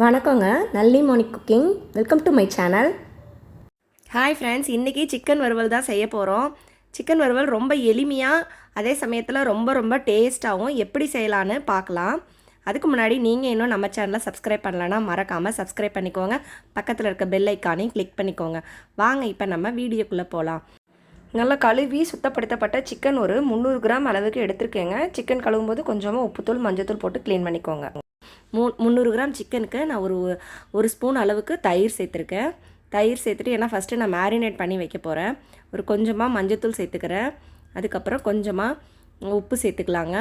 வணக்கங்க. நல்லி morning cooking welcome to my channel hi friends இன்றைக்கி chicken வறுவல் தான் செய்ய போகிறோம் சிக்கன் வறுவல் ரொம்ப எளிமையாக அதே சமயத்தில் ரொம்ப ரொம்ப டேஸ்ட்டாகவும் எப்படி செய்யலான்னு பார்க்கலாம். அதுக்கு முன்னாடி நீங்கள் இன்னும் நம்ம சேனலை சப்ஸ்கிரைப் பண்ணலன்னா மறக்காமல் சப்ஸ்கிரைப் பண்ணிக்கோங்க. பக்கத்தில் இருக்க பெல் ஐக்கானையும் கிளிக் பண்ணிக்கோங்க. வாங்க இப்போ நம்ம வீடியோக்குள்ளே போகலாம் நல்லா கழுவி சுத்தப்படுத்தப்பட்ட சிக்கன் ஒரு முந்நூறு கிராம் அளவுக்கு எடுத்திருக்கேங்க. சிக்கன் கழுவும் போது கொஞ்சமாக உப்புத்தூள் மஞ்சத்தூள் போட்டு க்ளீன் பண்ணிக்கோங்க. மூ முந்நூறு கிராம் சிக்கனுக்கு நான் ஒரு ஒரு ஸ்பூன் அளவுக்கு தயிர் சேர்த்துருக்கேன். தயிர் சேர்த்துட்டு ஏன்னா ஃபஸ்ட்டு நான் மேரினேட் பண்ணி வைக்க போகிறேன் ஒரு கொஞ்சமாக மஞ்சத்தூள் சேர்த்துக்கிறேன். அதுக்கப்புறம் கொஞ்சமாக உப்பு சேர்த்துக்கலாங்க.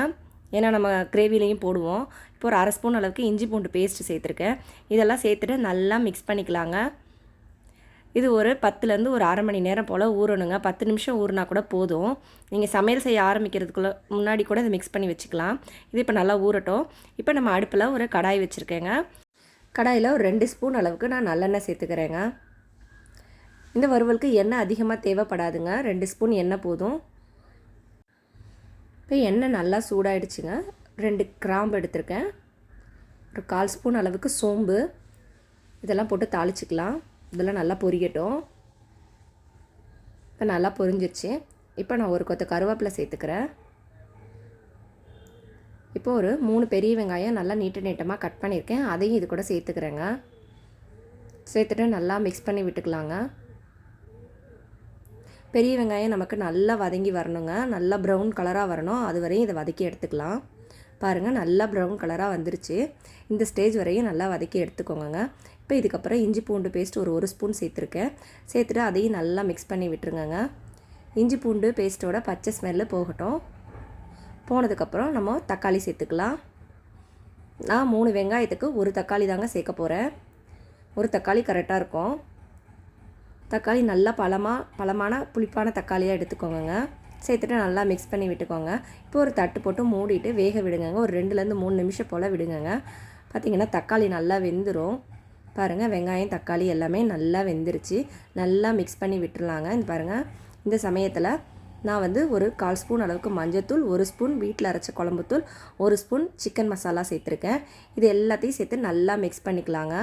ஏன்னா நம்ம கிரேவிலையும் போடுவோம். இப்போ ஒரு அரை ஸ்பூன் அளவுக்கு இஞ்சி பூண்டு பேஸ்ட்டு சேர்த்துருக்கேன். இதெல்லாம் சேர்த்துட்டு நல்லா மிக்ஸ் பண்ணிக்கலாங்க. இது ஒரு பத்துலேருந்து ஒரு அரை மணி நேரம் போல் ஊறணுங்க. பத்து நிமிஷம் ஊறினா கூட போதும். நீங்கள் சமையல் செய்ய ஆரம்பிக்கிறதுக்குள்ள முன்னாடி கூட இதை மிக்ஸ் பண்ணி வச்சுக்கலாம். இது இப்போ நல்லா ஊறட்டும். இப்போ நம்ம அடுப்பில் ஒரு கடாய் வச்சுருக்கேங்க. கடாயில் ஒரு ரெண்டு ஸ்பூன் அளவுக்கு நான் நல்லெண்ணெய் சேர்த்துக்கிறேங்க. இந்த வறுவலுக்கு எண்ணெய் அதிகமாக தேவைப்படாதுங்க. ரெண்டு ஸ்பூன் எண்ணெய் போதும். இப்போ எண்ணெய் நல்லா சூடாயிடுச்சுங்க. ரெண்டு கிராம்பு எடுத்திருக்கேன். ஒரு கால் ஸ்பூன் அளவுக்கு சோம்பு. இதெல்லாம் போட்டு தாளிச்சிக்கலாம். இதெல்லாம் நல்லா பொரியட்டும். இப்போ நல்லா பொரிஞ்சிருச்சு. இப்போ நான் ஒரு கொத்த கருவேப்பிலை சேர்த்துக்கிறேன். இப்போ ஒரு மூணு பெரிய வெங்காயம் நல்லா நீட்ட நீட்டமாக கட் பண்ணியிருக்கேன். அதையும் இது கூட சேர்த்துக்கிறேங்க. சேர்த்துட்டு நல்லா மிக்ஸ் பண்ணி விட்டுக்கலாங்க. பெரிய வெங்காயம் நமக்கு நல்லா வதங்கி வரணுங்க. நல்லா ப்ரௌன் கலராக வரணும். அது வரையும் இதை வதக்கி எடுத்துக்கலாம். பாருங்கள் நல்லா ப்ரௌன் கலராக வந்துருச்சு. இந்த ஸ்டேஜ் வரையும் நல்லா வதக்கி எடுத்துக்கோங்க இப்போ இதுக்கப்புறம் இஞ்சி பூண்டு பேஸ்ட் ஒரு ஒரு ஸ்பூன் சேர்த்துருக்கேன். சேர்த்துட்டு அதையும் நல்லா மிக்ஸ் பண்ணி விட்டுருங்கங்க. இஞ்சி பூண்டு பேஸ்ட்டோட பச்சை ஸ்மெல்லு போகட்டும். போனதுக்கப்புறம் நம்ம தக்காளி சேர்த்துக்கலாம். நான் மூணு வெங்காயத்துக்கு ஒரு தக்காளி தாங்க சேர்க்க போகிறேன் ஒரு தக்காளி கரெக்டாக இருக்கும். தக்காளி நல்லா பழமாக பழமான புளிப்பான தக்காளியாக எடுத்துக்கோங்க சேர்த்துட்டு நல்லா மிக்ஸ் பண்ணி விட்டுக்கோங்க. இப்போ ஒரு தட்டு போட்டு மூடிட்டு வேக விடுங்க ஒரு ரெண்டுலேருந்து மூணு நிமிஷம் போல் விடுங்கங்க. பார்த்திங்கன்னா தக்காளி நல்லா வெந்துடும் பாருங்கள் வெங்காயம் தக்காளி எல்லாமே நல்லா வெந்துருச்சு. நல்லா மிக்ஸ் பண்ணி விட்டுருலாங்க இந்த பாருங்கள் இந்த சமயத்தில் நான் வந்து ஒரு கால் ஸ்பூன் அளவுக்கு மஞ்சத்தூள் ஒரு ஸ்பூன் வீட்டில் அரைச்ச குழம்புத்தூள் ஒரு ஸ்பூன் சிக்கன் மசாலா சேர்த்துருக்கேன். இது எல்லாத்தையும் சேர்த்து நல்லா மிக்ஸ் பண்ணிக்கலாங்க.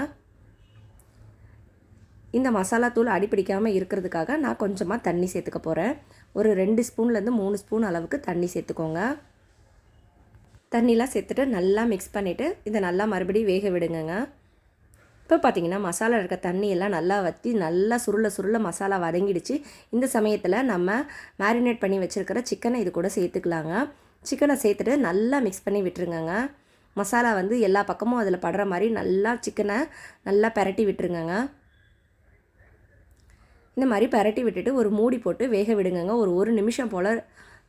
இந்த மசாலா தூள் அடிப்பிடிக்காமல் இருக்கிறதுக்காக நான் கொஞ்சமாக தண்ணி சேர்த்துக்க போகிறேன் ஒரு ரெண்டு ஸ்பூன்லேருந்து மூணு ஸ்பூன் அளவுக்கு தண்ணி சேர்த்துக்கோங்க. தண்ணிலாம் சேர்த்துட்டு நல்லா மிக்ஸ் பண்ணிவிட்டு இதை நல்லா மறுபடியும் வேக விடுங்கங்க. இப்போ பார்த்திங்கன்னா மசாலா இருக்க தண்ணியெல்லாம் நல்லா வற்றி நல்லா சுருள சுருள மசாலா வதங்கிடுச்சு. இந்த சமயத்தில் நம்ம மேரினேட் பண்ணி வச்சுருக்கிற சிக்கனை இது கூட சேர்த்துக்கலாங்க. சிக்கனை சேர்த்துட்டு நல்லா மிக்ஸ் பண்ணி விட்டுருங்கங்க. மசாலா வந்து எல்லா பக்கமும் அதில் படுற மாதிரி நல்லா சிக்கனை நல்லா பரட்டி விட்டுருங்கங்க. இந்த மாதிரி பரட்டி விட்டுட்டு ஒரு மூடி போட்டு வேக விடுங்கங்க. ஒரு ஒரு நிமிஷம் போல்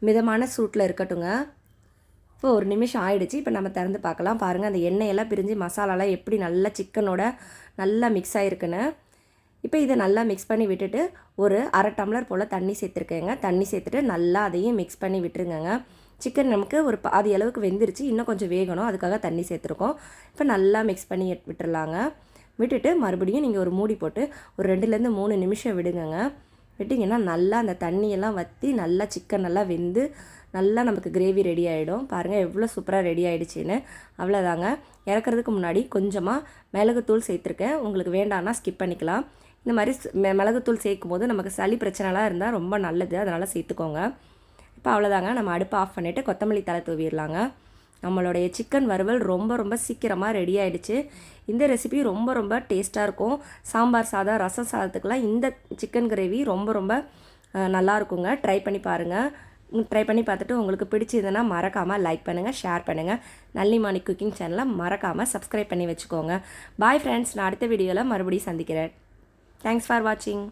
மிதமான சூட்டில் இருக்கட்டுங்க. இப்போ ஒரு நிமிஷம் ஆயிடுச்சு. இப்போ நம்ம திறந்து பார்க்கலாம். பாருங்கள் அந்த எண்ணெயெல்லாம் பிரிஞ்சு மசாலாலாம் எப்படி நல்லா சிக்கனோட நல்லா மிக்ஸ் ஆகிருக்குன்னு இப்போ இதை நல்லா மிக்ஸ் பண்ணி விட்டுட்டு ஒரு அரை டம்ளர் போல் தண்ணி சேர்த்துருக்கேங்க. தண்ணி சேர்த்துட்டு நல்லா அதையும் மிக்ஸ் பண்ணி விட்டுருங்கங்க. சிக்கன் நமக்கு ஒரு பாதி அளவுக்கு வெந்துருச்சு. இன்னும் கொஞ்சம் வேகணும். அதுக்காக தண்ணி சேர்த்துருக்கோம். இப்போ நல்லா மிக்ஸ் பண்ணி விட்டுறலாங்க. விட்டுட்டு மறுபடியும் நீங்கள் ஒரு மூடி போட்டு ஒரு ரெண்டுலேருந்து மூணு நிமிஷம் விடுங்கங்க. விட்டிங்கன்னா நல்லா அந்த தண்ணியெல்லாம் வற்றி நல்லா சிக்கன் நல்லா வெந்து நல்லா நமக்கு கிரேவி ரெடி ஆகிடும் பாருங்கள் எவ்வளோ சூப்பராக ரெடி ஆகிடுச்சின்னு அவ்வளோதாங்க. இறக்குறதுக்கு முன்னாடி கொஞ்சமாக மிளகுத்தூள் சேர்த்துருக்கேன். உங்களுக்கு வேண்டாம்னா ஸ்கிப் பண்ணிக்கலாம். இந்த மாதிரி மிளகுத்தூள் சேர்க்கும் போது நமக்கு சளி பிரச்சனைலாம் இருந்தால் ரொம்ப நல்லது. அதனால் சேர்த்துக்கோங்க. இப்போ அவ்வளோதாங்க. நம்ம அடுப்பை ஆஃப் பண்ணிவிட்டு கொத்தமல்லி தலை தூவிடலாங்க. நம்மளுடைய சிக்கன் வறுவல் ரொம்ப ரொம்ப சீக்கிரமாக ரெடி ஆகிடுச்சு இந்த ரெசிபி ரொம்ப ரொம்ப டேஸ்ட்டாக இருக்கும். சாம்பார் சாதம் ரசம் சாதத்துக்கெலாம் இந்த சிக்கன் கிரேவி ரொம்ப ரொம்ப நல்லாயிருக்குங்க ட்ரை பண்ணி பாருங்கள் ட்ரை பண்ணி பார்த்துட்டு உங்களுக்கு பிடிச்சதுன்னா மறக்காமல் லைக் பண்ணுங்கள் ஷேர் பண்ணுங்கள் நல்லிமானி குக்கிங் சேனலை மறக்காமல் சப்ஸ்கிரைப் பண்ணி வச்சுக்கோங்க. பாய் ஃப்ரெண்ட்ஸ் நான் அடுத்த வீடியோவில் மறுபடியும் சந்திக்கிறேன். தேங்க்ஸ் ஃபார் வாட்சிங்